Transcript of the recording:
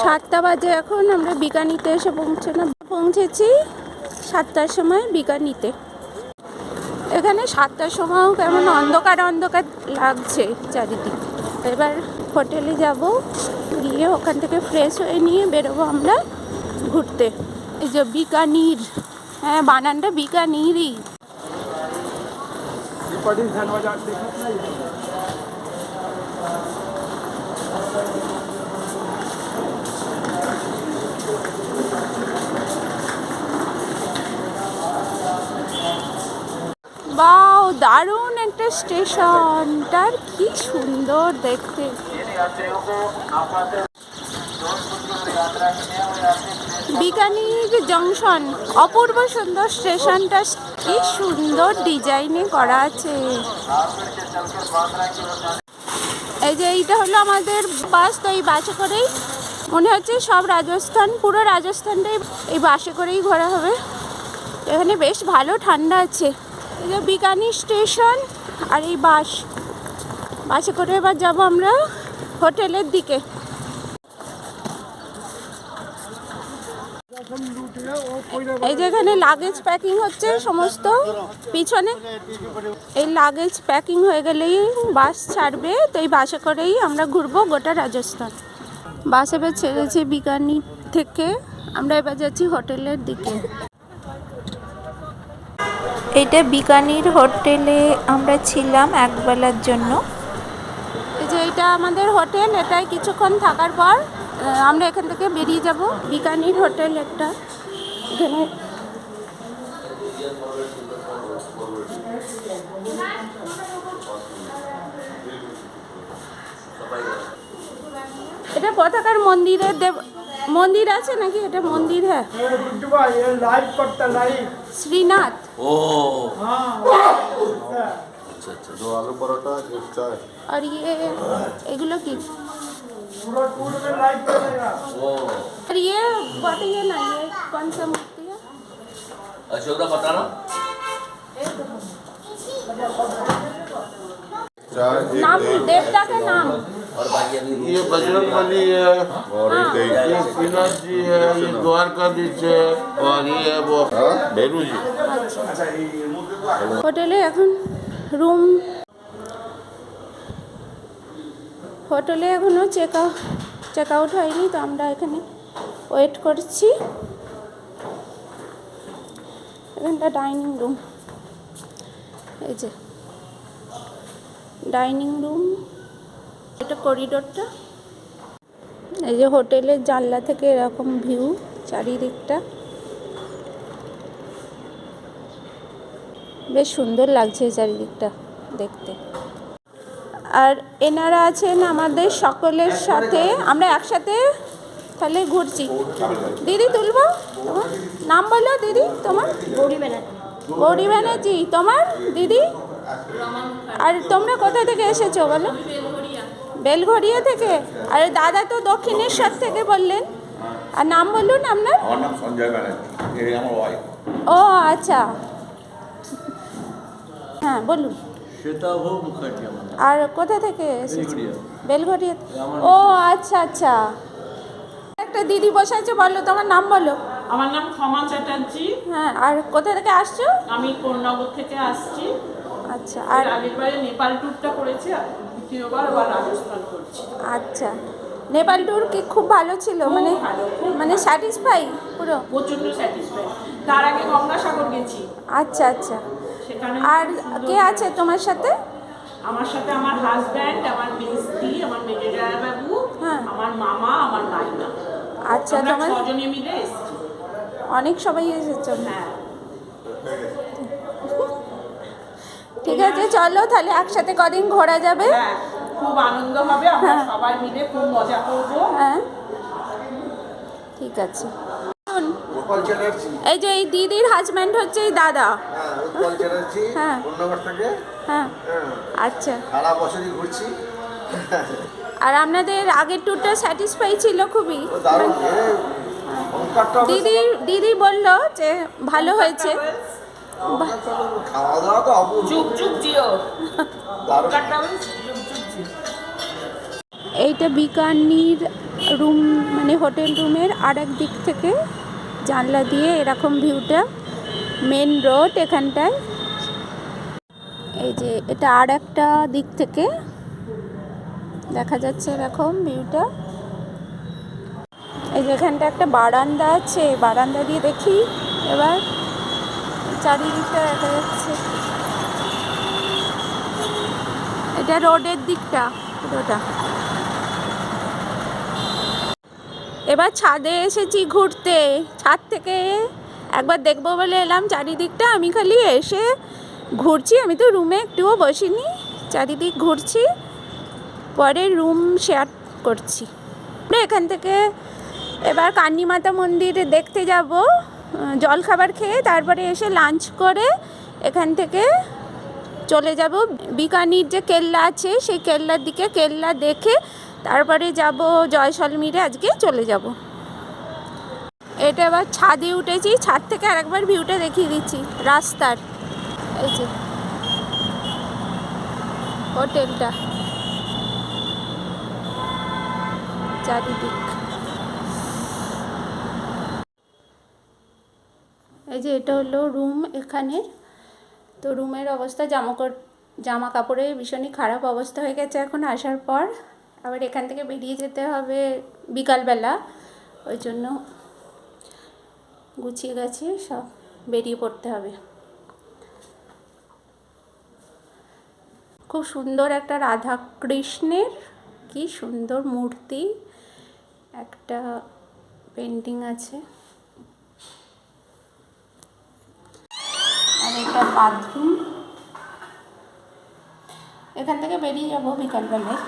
সাতটা বাজে এখন, আমরা বিকানিতে এসে পৌঁছানো পৌঁছেছি সাতটার সময় বিকানিতে। এখানে সাতটার সময়ও কেমন অন্ধকার অন্ধকার লাগছে চারিদিক। এবার হোটেলে যাব, গিয়ে ওখান থেকে ফ্রেশ হয়ে নিয়ে বেরোবো আমরা ঘুরতে। এই যে বিকানির হ্যাঁ বানানটা বিকানিরই। দারুণ একটা স্টেশনটার কি সুন্দর দেখতে। বিকানির জংশন, অপূর্ব সুন্দর স্টেশনটা কি সুন্দর ডিজাইনে করা আছে। এই যে এইটা হলো আমাদের বাস, তো এই বাসে করেই মনে হচ্ছে সব রাজস্থান, পুরো রাজস্থানটাই এই বাসে করেই ঘোরা হবে। এখানে বেশ ভালো ঠান্ডা আছে। যে বিকানি স্টেশন আর এই বাস। বাসে করে এবার যাব আমরা হোটেলের দিকে। এই যে এখানে লাগেজ প্যাকিং হচ্ছে সমস্ত। পিছনে এই লাগেজ প্যাকিং হয়ে গেলেই বাস ছাড়বে। তো এই বাসে করেই আমরা ঘুরবো গোটা রাজস্থান। বাস এবার ছেড়েছে বিকানি থেকে। আমরা এবার যাচ্ছি হোটেলের দিকে। এটা বিকানির হোটেলে আমরা ছিলাম একবেলার জন্য। এই যে এটা আমাদের হোটেল এটাই কিছুক্ষণ থাকার পর আমরা এখান থেকে বেরিয়ে যাব। বিকানির হোটেল একটা। এটা পতাকার মন্দিরের দেব মন্দির আছে নাকি? এটা মন্দির হ্যাঁ। শ্রীনাথ। ओ हाँ अच्छा अच्छा दो आलू परोठा एक चाय আর ইয়ে এগুলো কি पूरा टूर में लाइव करेगा ओ और ये बताइए ना ये कौन सा मूर्ति है अशोक का पता ना चाय एक नाम दही देवता का नाम और बाकी अभी ये बजरंग बली है और एक दही हाँ। ये श्रीनाथ जी है ये द्वारकाधीश है और ये है वो बेलू जी হোটেলে এখন রুম হোটেলে এখনও চেক আউট চেক আউট হয়নি তো আমরা এখানে ওয়েট করছি এখানটা ডাইনিং রুম এই যে ডাইনিং রুম এটা করিডোরটা? এই যে হোটেলের জানলা থেকে এরকম ভিউ চারিদিকটা। বেশ সুন্দর লাগছে চারিদিকটা দেখতে। আর এনারা আছেন আমাদের সকলের সাথে। আমরা একসাথে তাহলে ঘুরছি। দিদি তুলবো? তোমার নাম বলো দিদি তোমার? গৌরী ব্যানার্জি। গৌরী ব্যানার্জি তোমার দিদি? আর তোমরা কোথা থেকে এসেছ বলো? বেলঘরিয়া থেকে? আরে দাদা তো দক্ষিণেশ্বর থেকে বললেন। আর নাম বলুন আপনার? আমার নাম সঞ্জয় ব্যানার্জি আমার ওয়াইফ ও আচ্ছা। হ্যাঁ বলুন। আর কোথা থেকে বেলঘরিয়া ও আচ্ছা আচ্ছা। একটা দিদি বসে আছে বলো তোমার নাম বলো। আমার নাম ক্ষমা চ্যাটার্জি। হ্যাঁ আর কোথা থেকে আসছো? আমি কোন্নগর থেকে আসছি। আচ্ছা আর আর আগের বারে নেপাল ট্যুরটা করেছি দ্বিতীয়বার আবার রাজস্থান করছি। আচ্ছা নেপাল ট্যুর কি খুব ভালো ছিল? মানে মানে স্যাটিসফাই পুরো? প্রচণ্ড স্যাটিসফাই তার আগে গঙ্গাসাগর গেছি। আচ্ছা আচ্ছা। আর কে আছে তোমার সাথে? আমার সাথে আমার হাজব্যান্ড আমার মিস্ত্রি আমার মেজর বাবু হ্যাঁ। আমার মামা আমার মাইনা আচ্ছা তোমার ছজনে মিলে এসেছি। অনেক সবাই এসেছ। হ্যাঁ। আছে চলো তাহলে একসাথে কদিন ঘোরা যাবে। হ্যাঁ খুব আনন্দ হবে আমরা হ্যাঁ। সবাই মিলে খুব মজা করব। হ্যাঁ। ঠিক আছে। শুনুন, এই যে এই দিদির হাজব্যান্ড হচ্ছে এই দাদা। হ্যাঁ হ্যাঁ। হ্যাঁ। হ্যাঁ। আচ্ছা। সারা বছরই ঘুরছি। আর আপনাদের আগের ট্যুরটা স্যাটিসফাই ছিল খুবই? তো দারুণ এ, ওঙ্কারটা বেশ- দিদি দিদি বলল যে ভালো হয়েছে। খাওয়া দাওয়া তো জিও। এইটা বিকানির রুম মানে হোটেল রুমের আর এক দিক থেকে জানলা দিয়ে এরকম ভিউটা মেন রোড এখানটায়। এই যে এটা আর একটা দিক থেকে দেখা যাচ্ছে এরকম ভিউটা। এই যে এখানটা একটা বারান্দা আছে বারান্দা দিয়ে দেখি এবার চারিদিকটা দেখা যাচ্ছে। এটা রোডের দিকটা, পুরোটা। এবার ছাদে এসেছি ঘুরতে। ছাদ থেকে একবার দেখব বলে এলাম চারিদিকটা। আমি খালি এসে ঘুরছি। আমি তো রুমে একটুও বসিনি। চারিদিক ঘুরছি। পরে রুম শেয়ার করছি। এখান থেকে এবার কান্নিমাতা মন্দির দেখতে যাব। জলখাবার খেয়ে তারপরে এসে লাঞ্চ করে এখান থেকে চলে যাব। বিকানির যে কেল্লা আছে, সেই কেল্লার দিকে কেল্লা দেখে তারপরে যাব জয়সলমীরে আজকে চলে যাব। এটা আবার ছাদে উঠেছি, ছাদ থেকে আরেকবার ভিউটা দেখিয়ে দিচ্ছি, রাস্তার। এই যে হোটেলটা। চারিদিক। এই যে এটা হলো রুম এখানে। তো রুমের অবস্থা জামা জামা কাপড়ের ভীষণই খারাপ অবস্থা হয়ে গেছে এখন আসার পর। আবার এখান থেকে বেরিয়ে যেতে হবে বিকালবেলা। ওই জন্য গুছিয়ে গেছে সব বেরিয়ে পড়তে হবে। খুব সুন্দর একটা রাধা কৃষ্ণের কি সুন্দর মূর্তি। একটা পেন্টিং আছে আর এটা বাথরুম এখান থেকে বেরিয়ে যাব বিকালবেলায়।